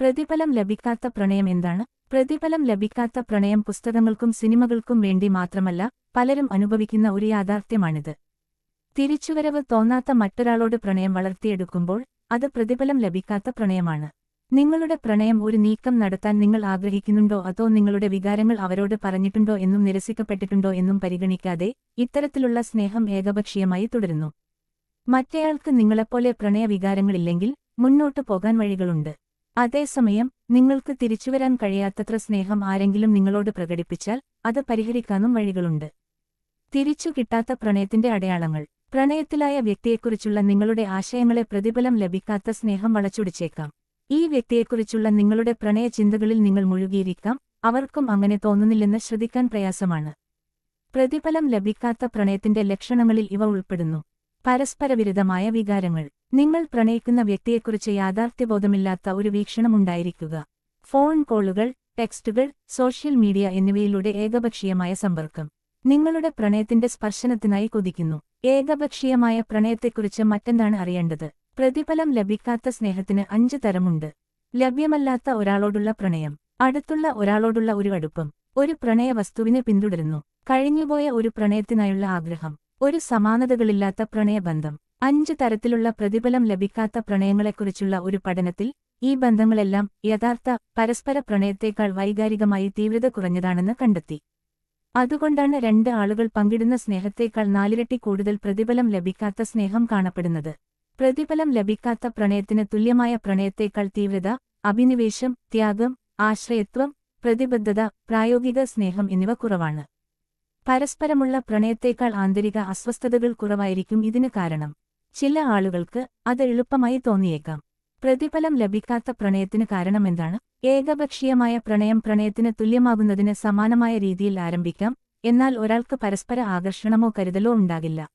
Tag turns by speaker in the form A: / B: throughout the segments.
A: പ്രതിഫലം ലഭിക്കാത്ത പ്രണയം എന്താണ്? പ്രതിഫലം ലഭിക്കാത്ത പ്രണയം പുസ്തകങ്ങൾക്കും സിനിമകൾക്കും വേണ്ടി മാത്രമല്ല പലരും അനുഭവിക്കുന്ന ഒരു യാഥാർത്ഥ്യമാണിത്. തിരിച്ചുവരവ് തോന്നാത്ത മറ്റൊരാളോട് പ്രണയം വളർത്തിയെടുക്കുമ്പോൾ അത് പ്രതിഫലം ലഭിക്കാത്ത പ്രണയമാണ്. നിങ്ങളുടെ പ്രണയം ഒരു നീക്കം നടത്താൻ നിങ്ങൾ ആഗ്രഹിക്കുന്നുണ്ടോ അതോ നിങ്ങളുടെ വികാരങ്ങൾ അവരോട് പറഞ്ഞിട്ടുണ്ടോ എന്നും നിരസിക്കപ്പെട്ടിട്ടുണ്ടോ എന്നും പരിഗണിക്കാതെ ഇത്തരത്തിലുള്ള സ്നേഹം ഏകപക്ഷീയമായി തുടരുന്നു. മറ്റേയാൾക്ക് നിങ്ങളെപ്പോലെ പ്രണയ വികാരങ്ങളില്ലെങ്കിൽ മുന്നോട്ടു പോകാൻ വഴികളുണ്ട്. അതേസമയം നിങ്ങൾക്ക് തിരിച്ചുവരാൻ കഴിയാത്തത്ര സ്നേഹം ആരെങ്കിലും നിങ്ങളോട് പ്രകടിപ്പിച്ചാൽ അത് പരിഹരിക്കാനും വഴികളുണ്ട്. തിരിച്ചു കിട്ടാത്ത പ്രണയത്തിന്റെ അടയാളങ്ങൾ. പ്രണയത്തിലായ വ്യക്തിയെക്കുറിച്ചുള്ള നിങ്ങളുടെ ആശയങ്ങളെ പ്രതിഫലം ലഭിക്കാത്ത സ്നേഹം വളച്ചൊടിച്ചേക്കാം. ഈ വ്യക്തിയെക്കുറിച്ചുള്ള നിങ്ങളുടെ പ്രണയ ചിന്തകളിൽ നിങ്ങൾ മുഴുകിയിരിക്കാം. അവർക്കും അങ്ങനെ തോന്നുന്നില്ലെന്ന് ശ്രദ്ധിക്കാൻ പ്രയാസമാണ്. പ്രതിഫലം ലഭിക്കാത്ത പ്രണയത്തിന്റെ ലക്ഷണങ്ങളിൽ ഇവ ഉൾപ്പെടുന്നു. പരസ്പരവിരുദ്ധമായ വികാരങ്ങൾ. നിങ്ങൾ പ്രണയിക്കുന്ന വ്യക്തിയെക്കുറിച്ച് യാഥാർത്ഥ്യബോധമില്ലാത്ത ഒരു വീക്ഷണമുണ്ടായിരിക്കുക. ഫോൺ കോളുകൾ ടെക്സ്റ്റുകൾ സോഷ്യൽ മീഡിയ എന്നിവയിലൂടെ ഏകപക്ഷീയമായ സമ്പർക്കം. നിങ്ങളുടെ പ്രണയത്തിന്റെ സ്പർശനത്തിനായി കൊതിക്കുന്നു. ഏകപക്ഷീയമായ പ്രണയത്തെക്കുറിച്ച് മറ്റെന്താണ് അറിയേണ്ടത്? പ്രതിഫലം ലഭിക്കാത്ത സ്നേഹത്തിന് അഞ്ച് തരമുണ്ട്. ലഭ്യമല്ലാത്ത ഒരാളോടുള്ള പ്രണയം. അടുത്തുള്ള ഒരാളോടുള്ള ഒരു അടുപ്പം. ഒരു പ്രണയ വസ്തുവിനെ പിന്തുടരുന്നു. കഴിഞ്ഞുപോയ ഒരു പ്രണയത്തിനായുള്ള ആഗ്രഹം. ഒരു സമാനതകളില്ലാത്ത പ്രണയബന്ധം. അഞ്ച് തരത്തിലുള്ള പ്രതിഫലം ലഭിക്കാത്ത പ്രണയങ്ങളെക്കുറിച്ചുള്ള ഒരു പഠനത്തിൽ ഈ ബന്ധങ്ങളെല്ലാം യഥാർത്ഥ പരസ്പര പ്രണയത്തേക്കാൾ വൈകാരികമായി തീവ്രത കുറഞ്ഞതാണെന്ന് കണ്ടെത്തി. അതുകൊണ്ടാണ് രണ്ട് ആളുകൾ പങ്കിടുന്ന സ്നേഹത്തേക്കാൾ നാലിരട്ടി കൂടുതൽ പ്രതിഫലം ലഭിക്കാത്ത സ്നേഹം കാണപ്പെടുന്നത്. പ്രതിഫലം ലഭിക്കാത്ത പ്രണയത്തിന് തുല്യമായ പ്രണയത്തേക്കാൾ തീവ്രത അഭിനിവേശം ത്യാഗം ആശ്രയത്വം പ്രതിബദ്ധത പ്രായോഗിക സ്നേഹം എന്നിവ കുറവാണ്. പരസ്പരമുള്ള പ്രണയത്തേക്കാൾ ആന്തരിക അസ്വസ്ഥതകൾ കുറവായിരിക്കും ഇതിന് കാരണം. ചില ആളുകൾക്ക് അത് എളുപ്പമായി തോന്നിയേക്കാം. പ്രതിഫലം ലഭിക്കാത്ത പ്രണയത്തിന് കാരണമെന്താണ്? ഏകപക്ഷീയമായ പ്രണയം പ്രണയത്തിന് തുല്യമാകുന്നതിന് സമാനമായ രീതിയിൽ ആരംഭിക്കാം എന്നാൽ ഒരാൾക്ക് പരസ്പര ആകർഷണമോ കരുതലോ ഉണ്ടാകില്ല.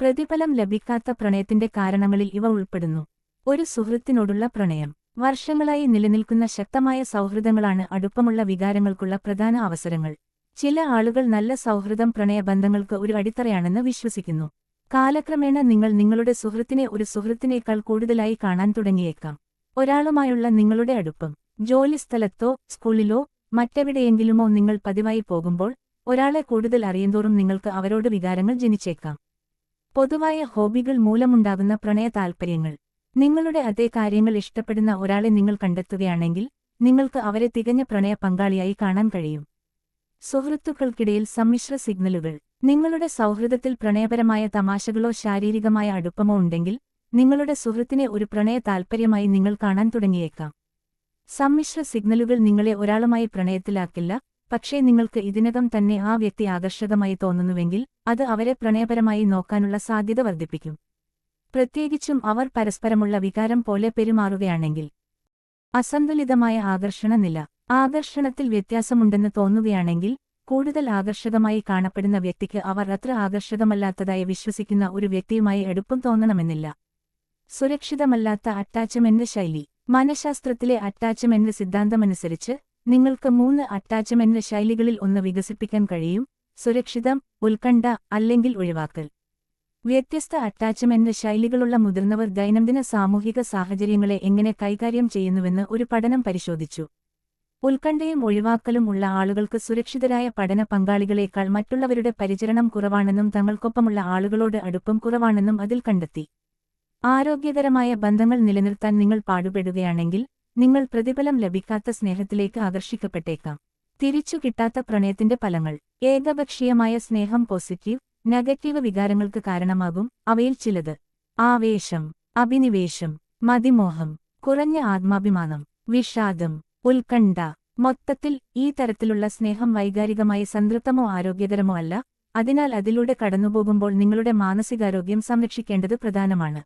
A: പ്രതിഫലം ലഭിക്കാത്ത പ്രണയത്തിന്റെ കാരണങ്ങളിൽ ഇവ ഉൾപ്പെടുന്നു. ഒരു സുഹൃത്തിനോടുള്ള പ്രണയം. വർഷങ്ങളായി നിലനിൽക്കുന്ന ശക്തമായ സൗഹൃദങ്ങളാണ് അടുപ്പമുള്ള വികാരങ്ങൾക്കുള്ള പ്രധാന അവസരങ്ങൾ. ചില ആളുകൾ നല്ല സൗഹൃദം പ്രണയബന്ധങ്ങൾക്ക് ഒരു അടിത്തറയാണെന്ന് വിശ്വസിക്കുന്നു. കാലക്രമേണ നിങ്ങൾ നിങ്ങളുടെ സുഹൃത്തിനെ ഒരു സുഹൃത്തിനേക്കാൾ കൂടുതലായി കാണാൻ തുടങ്ങിയേക്കാം. ഒരാളുമായുള്ള നിങ്ങളുടെ അടുപ്പം ജോലിസ്ഥലത്തോ സ്കൂളിലോ മറ്റെവിടെയെങ്കിലുമോ നിങ്ങൾ പതിവായി പോകുമ്പോൾ ഒരാളെ കൂടുതൽ അറിയുന്തോറും നിങ്ങൾക്ക് അവരോട് വികാരങ്ങൾ ജനിച്ചേക്കാം. പൊതുവായ ഹോബികൾ മൂലമുണ്ടാകുന്ന പ്രണയ താൽപ്പര്യങ്ങൾ നിങ്ങളുടെ അതേ കാര്യങ്ങൾ ഇഷ്ടപ്പെടുന്ന ഒരാളെ നിങ്ങൾ കണ്ടെത്തുകയാണെങ്കിൽ നിങ്ങൾക്ക് അവരെ തികഞ്ഞ പ്രണയ പങ്കാളിയായി കാണാൻ കഴിയും. സുഹൃത്തുക്കൾക്കിടയിൽ സമ്മിശ്ര സിഗ്നലുകൾ. നിങ്ങളുടെ സൗഹൃദത്തിൽ പ്രണയപരമായ തമാശകളോ ശാരീരികമായ അടുപ്പമോ ഉണ്ടെങ്കിൽ നിങ്ങളുടെ സുഹൃത്തിനെ ഒരു പ്രണയ താൽപ്പര്യമായി നിങ്ങൾ കാണാൻ തുടങ്ങിയേക്കാം. സമ്മിശ്ര സിഗ്നലുകൾ നിങ്ങളെ ഒരാളുമായി പ്രണയത്തിലാക്കില്ല പക്ഷേ നിങ്ങൾക്ക് ഇതിനകം തന്നെ ആ വ്യക്തി ആകർഷകമായി തോന്നുന്നുവെങ്കിൽ അത് അവരെ പ്രണയപരമായി നോക്കാനുള്ള സാധ്യത വർദ്ധിപ്പിക്കും. പ്രത്യേകിച്ചും അവർ പരസ്പരമുള്ള വികാരം പോലെ പെരുമാറുകയാണെങ്കിൽ. അസന്തുലിതമായ ആകർഷണ നില ആകർഷണത്തിൽ വ്യത്യാസമുണ്ടെന്ന് തോന്നുകയാണെങ്കിൽ കൂടുതൽ ആകർഷകമായി കാണപ്പെടുന്ന വ്യക്തിക്ക് അവർ അത്ര ആകർഷകമല്ലാത്തതായി വിശ്വസിക്കുന്ന ഒരു വ്യക്തിയുമായി എടുപ്പം തോന്നണമെന്നില്ല. സുരക്ഷിതമല്ലാത്ത അറ്റാച്ച്മെന്റ് ശൈലി. മനഃശാസ്ത്രത്തിലെ അറ്റാച്ച്മെന്റ് സിദ്ധാന്തമനുസരിച്ച് നിങ്ങൾക്ക് മൂന്ന് അറ്റാച്ച്മെന്റ് ശൈലികളിൽ ഒന്ന് വികസിപ്പിക്കാൻ കഴിയും സുരക്ഷിതം ഉത്കണ്ഠ അല്ലെങ്കിൽ ഒഴിവാക്കൽ. വ്യത്യസ്ത അറ്റാച്ച്മെന്റ് ശൈലികളുള്ള മുതിർന്നവർ ദൈനംദിന സാമൂഹിക സാഹചര്യങ്ങളെ എങ്ങനെ കൈകാര്യം ചെയ്യുന്നുവെന്ന് ഒരു പഠനം പരിശോധിച്ചു. ഉത്കണ്ഠയും ഒഴിവാക്കലും ഉള്ള ആളുകൾക്ക് സുരക്ഷിതരായ പഠന പങ്കാളികളേക്കാൾ മറ്റുള്ളവരുടെ പരിചരണം കുറവാണെന്നും തങ്ങൾക്കൊപ്പമുള്ള ആളുകളോട് അടുപ്പം കുറവാണെന്നും അതിൽ കണ്ടെത്തി. ആരോഗ്യകരമായ ബന്ധങ്ങൾ നിലനിർത്താൻ നിങ്ങൾ പാടുപെടുകയാണെങ്കിൽ നിങ്ങൾ പ്രതിഫലം ലഭിക്കാത്ത സ്നേഹത്തിലേക്ക് ആകർഷിക്കപ്പെട്ടേക്കാം. തിരിച്ചു കിട്ടാത്ത പ്രണയത്തിന്റെ ഫലങ്ങൾ. ഏകപക്ഷീയമായ സ്നേഹം പോസിറ്റീവ് നെഗറ്റീവ് വികാരങ്ങൾക്ക് കാരണമാകും അവയിൽ ചിലത്. ആവേശം അഭിനിവേശം മതിമോഹം കുറഞ്ഞ ആത്മാഭിമാനം വിഷാദം ഉത്കണ്ഠ. മൊത്തത്തിൽ ഈ തരത്തിലുള്ള സ്നേഹം വൈകാരികമായി സംതൃപ്തമോ ആരോഗ്യകരമോ അല്ല. അതിനാൽ അതിലൂടെ കടന്നുപോകുമ്പോൾ നിങ്ങളുടെ മാനസികാരോഗ്യം സംരക്ഷിക്കേണ്ടത് പ്രധാനമാണ്.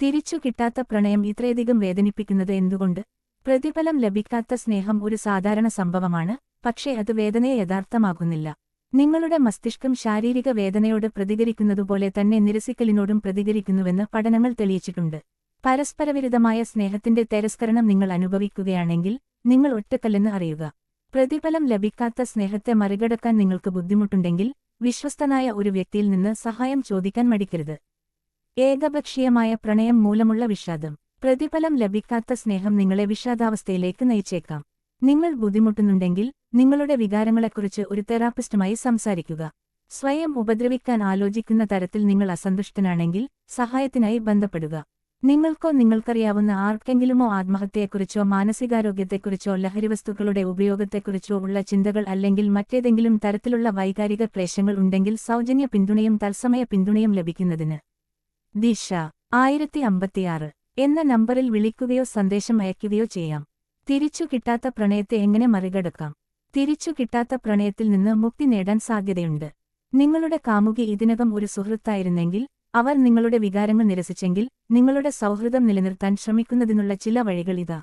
A: തിരിച്ചു കിട്ടാത്ത പ്രണയം ഇത്രയധികം വേദനിപ്പിക്കുന്നത് എന്തുകൊണ്ട്? പ്രതിഫലം ലഭിക്കാത്ത സ്നേഹം ഒരു സാധാരണ സംഭവമാണ്. പക്ഷേ അത് വേദനയെ യഥാർത്ഥമാകുന്നില്ല നിങ്ങളുടെ മസ്തിഷ്കം ശാരീരിക വേദനയോട് പ്രതികരിക്കുന്നതുപോലെ തന്നെ നിരസിക്കലിനോടും പ്രതികരിക്കുന്നുവെന്ന് പഠനങ്ങൾ തെളിയിച്ചിട്ടുണ്ട്. പരസ്പരവിരുദ്ധമായ സ്നേഹത്തിന്റെ തിരസ്കരണം നിങ്ങൾ അനുഭവിക്കുകയാണെങ്കിൽ നിങ്ങൾ ഒറ്റക്കല്ലെന്ന് അറിയുക. പ്രതിഫലം ലഭിക്കാത്ത സ്നേഹത്തെ മറികടക്കാൻ നിങ്ങൾക്ക് ബുദ്ധിമുട്ടുണ്ടെങ്കിൽ വിശ്വസ്തനായ ഒരു വ്യക്തിയിൽ നിന്ന് സഹായം ചോദിക്കാൻ മടിക്കരുത്. ഏകപക്ഷീയമായ പ്രണയം മൂലമുള്ള വിഷാദം. പ്രതിഫലം ലഭിക്കാത്ത സ്നേഹം നിങ്ങളെ വിഷാദാവസ്ഥയിലേക്ക് നയിച്ചേക്കാം. നിങ്ങൾ ബുദ്ധിമുട്ടുന്നുണ്ടെങ്കിൽ നിങ്ങളുടെ വികാരങ്ങളെക്കുറിച്ച് ഒരു തെറാപ്പിസ്റ്റുമായി സംസാരിക്കുക. സ്വയം ഉപദ്രവിക്കാൻ ആലോചിക്കുന്ന തരത്തിൽ നിങ്ങൾ അസന്തുഷ്ടനാണെങ്കിൽ സഹായത്തിനായി ബന്ധപ്പെടുക. നിങ്ങൾക്കോ നിങ്ങൾക്കറിയാവുന്ന ആർക്കെങ്കിലുമോ ആത്മഹത്യയെക്കുറിച്ചോ മാനസികാരോഗ്യത്തെക്കുറിച്ചോ ലഹരിവസ്തുക്കളുടെ ഉപയോഗത്തെക്കുറിച്ചോ ഉള്ള ചിന്തകൾ അല്ലെങ്കിൽ മറ്റേതെങ്കിലും തരത്തിലുള്ള വൈകാരിക ക്ലേശങ്ങൾ ഉണ്ടെങ്കിൽ സൗജന്യ പിന്തുണയും തത്സമയ പിന്തുണയും ലഭിക്കുന്നതിന് ദിശ ആയിരത്തി അമ്പത്തിയാറ് എന്ന നമ്പറിൽ വിളിക്കുകയോ സന്ദേശം അയക്കുകയോ ചെയ്യാം. തിരിച്ചു കിട്ടാത്ത പ്രണയത്തെ എങ്ങനെ മറികടക്കാം? തിരിച്ചു കിട്ടാത്ത പ്രണയത്തിൽ നിന്ന് മുക്തി നേടാൻ സാധ്യതയുണ്ട്. നിങ്ങളുടെ കാമുകി ഇതിനകം ഒരു സുഹൃത്തായിരുന്നെങ്കിൽ അവർ നിങ്ങളുടെ വികാരങ്ങൾ നിരസിച്ചെങ്കിൽ നിങ്ങളുടെ സൗഹൃദം നിലനിർത്താൻ ശ്രമിക്കുന്നതിനുള്ള ചില വഴികളിതാ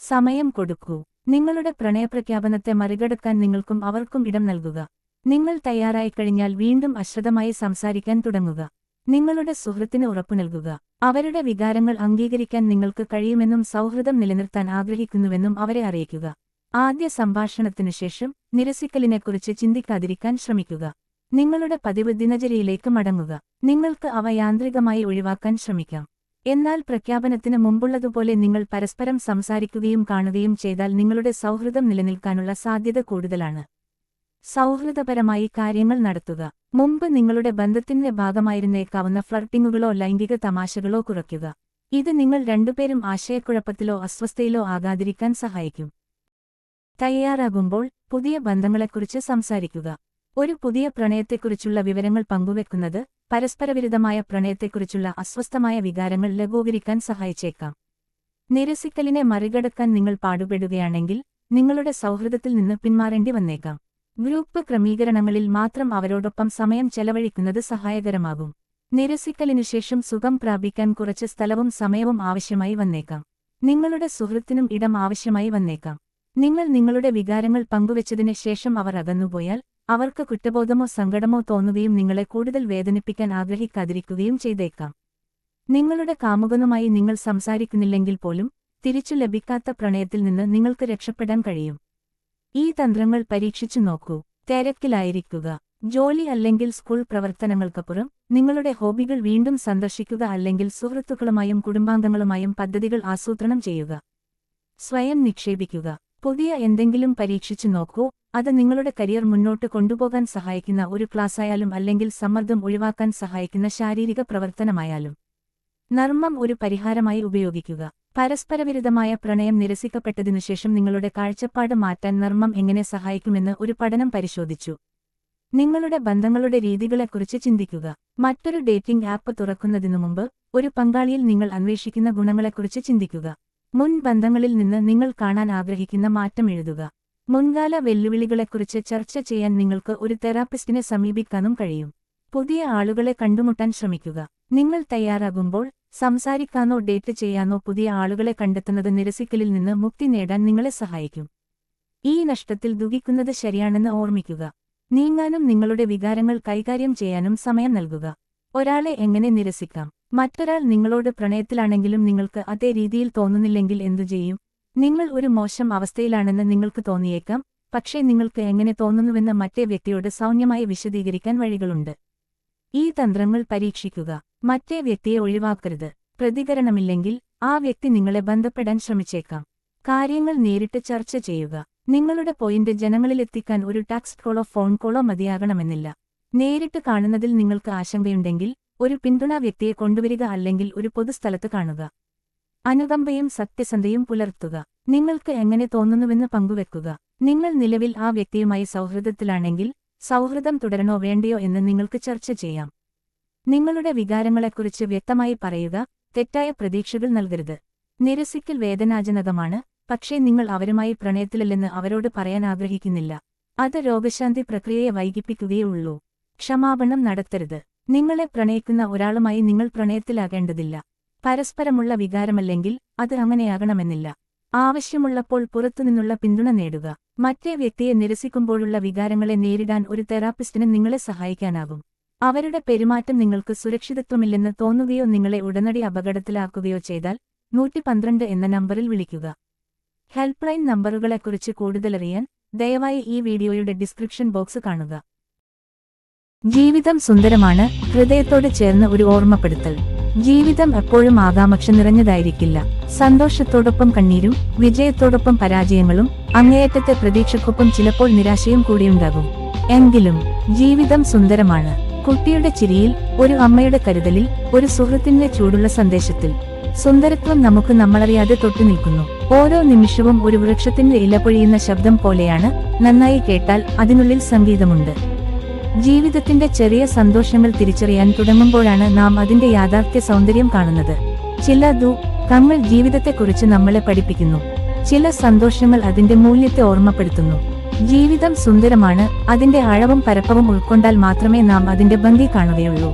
A: സമയം കൊടുക്കൂ. നിങ്ങളുടെ പ്രണയപ്രഖ്യാപനത്തെ മറികടക്കാൻ നിങ്ങൾക്കും അവർക്കും ഇടം നൽകുക. നിങ്ങൾ തയ്യാറായിക്കഴിഞ്ഞാൽ വീണ്ടും അശ്രദ്ധമായി സംസാരിക്കാൻ തുടങ്ങുക. നിങ്ങളുടെ സുഹൃത്തിന് ഉറപ്പു നൽകുക. അവരുടെ വികാരങ്ങൾ അംഗീകരിക്കാൻ നിങ്ങൾക്ക് കഴിയുമെന്നും സൗഹൃദം നിലനിർത്താൻ ആഗ്രഹിക്കുന്നുവെന്നും അവരെ അറിയിക്കുക. ആദ്യ സംഭാഷണത്തിനു ശേഷം നിരസിക്കലിനെക്കുറിച്ച് ചിന്തിക്കാതിരിക്കാൻ ശ്രമിക്കുക. നിങ്ങളുടെ പതിവ് ദിനചര്യയിലേക്ക് മടങ്ങുക. നിങ്ങൾക്ക് അവ യാന്ത്രികമായി ഒഴിവാക്കാൻ ശ്രമിക്കാം. എന്നാൽ പ്രഖ്യാപനത്തിന് മുമ്പുള്ളതുപോലെ നിങ്ങൾ പരസ്പരം സംസാരിക്കുകയും കാണുകയും ചെയ്താൽ നിങ്ങളുടെ സൗഹൃദം നിലനിൽക്കാനുള്ള സാധ്യത കൂടുതലാണ്. സൗഹൃദപരമായി കാര്യങ്ങൾ നടത്തുക. മുമ്പ് നിങ്ങളുടെ ബന്ധത്തിന്റെ ഭാഗമായിരുന്നേക്കാവുന്ന ഫ്ലർട്ടിങ്ങുകളോ ലൈംഗിക തമാശകളോ കുറയ്ക്കുക. ഇത് നിങ്ങൾ രണ്ടുപേരും ആശയക്കുഴപ്പത്തിലോ അസ്വസ്ഥയിലോ ആകാതിരിക്കാൻ സഹായിക്കും. തയ്യാറാകുമ്പോൾ പുതിയ ബന്ധങ്ങളെക്കുറിച്ച് സംസാരിക്കുക. ഒരു പുതിയ പ്രണയത്തെക്കുറിച്ചുള്ള വിവരങ്ങൾ പങ്കുവെക്കുന്നത് പരസ്പരവിരുദ്ധമായ പ്രണയത്തെക്കുറിച്ചുള്ള അസ്വസ്ഥമായ വികാരങ്ങൾ ലഘൂകരിക്കാൻ സഹായിച്ചേക്കാം. നിരസിക്കലിനെ മറികടക്കാൻ നിങ്ങൾ പാടുപെടുകയാണെങ്കിൽ നിങ്ങളുടെ സൗഹൃദത്തിൽ നിന്ന് പിന്മാറേണ്ടി വന്നേക്കാം. ഗ്രൂപ്പ് ക്രമീകരണങ്ങളിൽ മാത്രം അവരോടൊപ്പം സമയം ചെലവഴിക്കുന്നത് സഹായകരമാകും. നിരസിക്കലിനുശേഷം സുഖം പ്രാപിക്കാൻ കുറച്ച് സ്ഥലവും സമയവും ആവശ്യമായി വന്നേക്കാം. നിങ്ങളുടെ സുഹൃത്തിനും ഇടം ആവശ്യമായി വന്നേക്കാം. നിങ്ങൾ നിങ്ങളുടെ വികാരങ്ങൾ പങ്കുവച്ചതിന് ശേഷം അവർ അകന്നുപോയാൽ അവർക്ക് കുറ്റബോധമോ സങ്കടമോ തോന്നുകയും നിങ്ങളെ കൂടുതൽ വേദനിപ്പിക്കാൻ ആഗ്രഹിക്കാതിരിക്കുകയും ചെയ്തേക്കാം. നിങ്ങളുടെ കാമുകനുമായി നിങ്ങൾ സംസാരിക്കുന്നില്ലെങ്കിൽ പോലും തിരിച്ചു ലഭിക്കാത്ത പ്രണയത്തിൽ നിന്ന് നിങ്ങൾക്ക് രക്ഷപ്പെടാൻ കഴിയും. ഈ തന്ത്രങ്ങൾ പരീക്ഷിച്ചു നോക്കൂ. തിരക്കിലായിരിക്കുക. ജോലി അല്ലെങ്കിൽ സ്കൂൾ പ്രവർത്തനങ്ങൾക്കപ്പുറം നിങ്ങളുടെ ഹോബികൾ വീണ്ടും സന്ദർശിക്കുക അല്ലെങ്കിൽ സുഹൃത്തുക്കളുമായും കുടുംബാംഗങ്ങളുമായും പദ്ധതികൾ ആസൂത്രണം ചെയ്യുക. സ്വയം നിക്ഷേപിക്കുക. പുതിയ എന്തെങ്കിലും പരീക്ഷിച്ചു നോക്കൂ. അത് നിങ്ങളുടെ കരിയർ മുന്നോട്ട് കൊണ്ടുപോകാൻ സഹായിക്കുന്ന ഒരു ക്ലാസ്സായാലും അല്ലെങ്കിൽ സമ്മർദ്ദം ഒഴിവാക്കാൻ സഹായിക്കുന്ന ശാരീരിക പ്രവർത്തനമായാലും. നർമ്മം ഒരു പരിഹാരമായി ഉപയോഗിക്കുക. പരസ്പരവിരുദ്ധമായ പ്രണയം നിരസിക്കപ്പെട്ടതിനുശേഷം നിങ്ങളുടെ കാഴ്ചപ്പാട് മാറ്റാൻ നർമ്മം എങ്ങനെ സഹായിക്കുമെന്ന് ഒരു പഠനം പരിശോധിച്ചു. നിങ്ങളുടെ ബന്ധങ്ങളുടെ രീതികളെക്കുറിച്ച് ചിന്തിക്കുക. മറ്റൊരു ഡേറ്റിംഗ് ആപ്പ് തുറക്കുന്നതിനു മുമ്പ് ഒരു പങ്കാളിയിൽ നിങ്ങൾ അന്വേഷിക്കുന്ന ഗുണങ്ങളെക്കുറിച്ച് ചിന്തിക്കുക. മുൻ ബന്ധങ്ങളിൽ നിന്ന് നിങ്ങൾ കാണാൻ ആഗ്രഹിക്കുന്ന മാറ്റം എഴുതുക. മുൻകാല വെല്ലുവിളികളെക്കുറിച്ച് ചർച്ച ചെയ്യാൻ നിങ്ങൾക്ക് ഒരു തെറാപ്പിസ്റ്റിനെ സമീപിക്കാനും കഴിയും. പുതിയ ആളുകളെ കണ്ടുമുട്ടാൻ ശ്രമിക്കുക. നിങ്ങൾ തയ്യാറാകുമ്പോൾ സംസാരിക്കാനോ ഡേറ്റ് ചെയ്യാനോ പുതിയ ആളുകളെ കണ്ടെത്തുന്നത് നിരസിക്കലിൽ നിന്ന് മുക്തി നേടാൻ നിങ്ങളെ സഹായിക്കും. ഈ നഷ്ടത്തിൽ ദുഃഖിക്കുന്നത് ശരിയാണെന്ന് ഓർമ്മിക്കുക. നീങ്ങാനും നിങ്ങളുടെ വികാരങ്ങൾ കൈകാര്യം ചെയ്യാനും സമയം നൽകുക. ഒരാളെ എങ്ങനെ നിരസിക്കാം? മറ്റൊരാൾ നിങ്ങളോട് പ്രണയത്തിലാണെങ്കിലും നിങ്ങൾക്ക് അതേ രീതിയിൽ തോന്നുന്നില്ലെങ്കിൽ എന്തു ചെയ്യും? നിങ്ങൾ ഒരു മോശം അവസ്ഥയിലാണെന്ന് നിങ്ങൾക്ക് തോന്നിയേക്കാം പക്ഷേ നിങ്ങൾക്ക് എങ്ങനെ തോന്നുന്നുവെന്ന് മറ്റേ വ്യക്തിയോട് സൗമ്യമായി വിശദീകരിക്കാൻ വഴികളുണ്ട്. ഈ തന്ത്രങ്ങൾ പരീക്ഷിക്കുക. മറ്റേ വ്യക്തിയെ ഒഴിവാക്കരുത്. പ്രതികരണമില്ലെങ്കിൽ ആ വ്യക്തി നിങ്ങളെ ബന്ധപ്പെടാൻ ശ്രമിച്ചേക്കാം. കാര്യങ്ങൾ നേരിട്ട് ചർച്ച ചെയ്യുക. നിങ്ങളുടെ പോയിന്റ് ജനങ്ങളിലെത്തിക്കാൻ ഒരു ടാക്സ് കോളോ ഫോൺ കോളോ മതിയാകണമെന്നില്ല. നേരിട്ട് കാണുന്നതിൽ നിങ്ങൾക്ക് ആശങ്കയുണ്ടെങ്കിൽ ഒരു പിന്തുണാ വ്യക്തിയെ കൊണ്ടുവരിക അല്ലെങ്കിൽ ഒരു പൊതുസ്ഥലത്ത് കാണുക. അനുകമ്പയും സത്യസന്ധയും പുലർത്തുക. നിങ്ങൾക്ക് എങ്ങനെ തോന്നുന്നുവെന്ന് പങ്കുവെക്കുക. നിങ്ങൾ നിലവിൽ ആ വ്യക്തിയുമായി സൗഹൃദത്തിലാണെങ്കിൽ സൗഹൃദം തുടരണോ വേണ്ടയോ എന്ന് നിങ്ങൾക്ക് ചർച്ച ചെയ്യാം. നിങ്ങളുടെ വികാരങ്ങളെക്കുറിച്ച് വ്യക്തമായി പറയുക തെറ്റായ പ്രതീക്ഷകൾ നൽകരുത്. നിരസിക്കൽ വേദനാജനകമാണ് പക്ഷേ നിങ്ങൾ അവരുമായി പ്രണയത്തിലല്ലെന്ന് അവരോട് പറയാൻ ആഗ്രഹിക്കുന്നില്ല. അത് രോഗശാന്തി പ്രക്രിയയെ വൈകിപ്പിക്കുകയേ ഉള്ളൂ. ക്ഷമാപണം നടത്തരുത്. നിങ്ങളെ പ്രണയിക്കുന്ന ഒരാളുമായി നിങ്ങൾ പ്രണയത്തിലാകേണ്ടതില്ല. പരസ്പരമുള്ള വികാരമല്ലെങ്കിൽ അത് അങ്ങനെയാകണമെന്നില്ല. ആവശ്യമുള്ളപ്പോൾ പുറത്തുനിന്നുള്ള പിന്തുണ നേടുക. മറ്റേ വ്യക്തിയെ നിരസിക്കുമ്പോഴുള്ള വികാരങ്ങളെ നേരിടാൻ ഒരു തെറാപ്പിസ്റ്റിന് നിങ്ങളെ സഹായിക്കാനാകും. അവരുടെ പെരുമാറ്റം നിങ്ങൾക്ക് സുരക്ഷിതത്വമില്ലെന്ന് തോന്നുകയോ നിങ്ങളെ ഉടനടി അപകടത്തിലാക്കുകയോ ചെയ്താൽ നൂറ്റി പന്ത്രണ്ട് എന്ന നമ്പറിൽ വിളിക്കുക. ഹെൽപ്പ് ലൈൻ നമ്പറുകളെക്കുറിച്ച് കൂടുതലറിയാൻ ദയവായി ഈ വീഡിയോയുടെ ഡിസ്ക്രിപ്ഷൻ ബോക്സ് കാണുക. ജീവിതം സുന്ദരമാണ്. ഹൃദയത്തോട് ചേർന്ന് ഒരു ഓർമ്മപ്പെടുത്തൽ. ജീവിതം എപ്പോഴും ആകാംക്ഷ നിറഞ്ഞതായിരിക്കില്ല സന്തോഷത്തോടൊപ്പം കണ്ണീരും വിജയത്തോടൊപ്പം പരാജയങ്ങളും അങ്ങേയറ്റത്തെ പ്രതീക്ഷക്കൊപ്പം ചിലപ്പോൾ നിരാശയും കൂടിയുണ്ടാകും എങ്കിലും ജീവിതം സുന്ദരമാണ്. കുട്ടിയുടെ ചിരിയിൽ ഒരു അമ്മയുടെ കരുതലിൽ ഒരു സുഹൃത്തിന്റെ ചൂടുള്ള സന്ദേശത്തിൽ. സുന്ദരത്വം നമുക്ക് നമ്മളറിയാതെ തൊട്ടു നിൽക്കുന്നു. ഓരോ നിമിഷവും ഒരു വൃക്ഷത്തിന്റെ ഇല പൊഴിയുന്ന ശബ്ദം പോലെയാണ് നന്നായി കേട്ടാൽ അതിനുള്ളിൽ സംഗീതമുണ്ട്. ജീവിതത്തിന്റെ ചെറിയ സന്തോഷങ്ങൾ തിരിച്ചറിയാൻ തുടങ്ങുമ്പോഴാണ് നാം അതിന്റെ യാഥാർത്ഥ്യ സൗന്ദര്യം കാണുന്നത്. ചില ദു തങ്ങൾ ജീവിതത്തെക്കുറിച്ച് നമ്മളെ പഠിപ്പിക്കുന്നു. ചില സന്തോഷങ്ങൾ അതിന്റെ മൂല്യത്തെ ഓർമ്മപ്പെടുത്തുന്നു. ജീവിതം സുന്ദരമാണ് അതിന്റെ അഴവും പരപ്പവും ഉൾക്കൊണ്ടാൽ മാത്രമേ നാം അതിന്റെ ഭംഗി കാണുകയുള്ളൂ.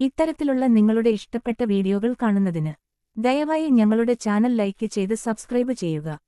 A: ഇത്തരത്തിലുള്ള നിങ്ങളുടെ ഇഷ്ടപ്പെട്ട വീഡിയോകൾ കാണുന്നതിന് ദയവായി ഞങ്ങളുടെ ചാനൽ ലൈക്ക് ചെയ്ത് സബ്സ്ക്രൈബ് ചെയ്യുക.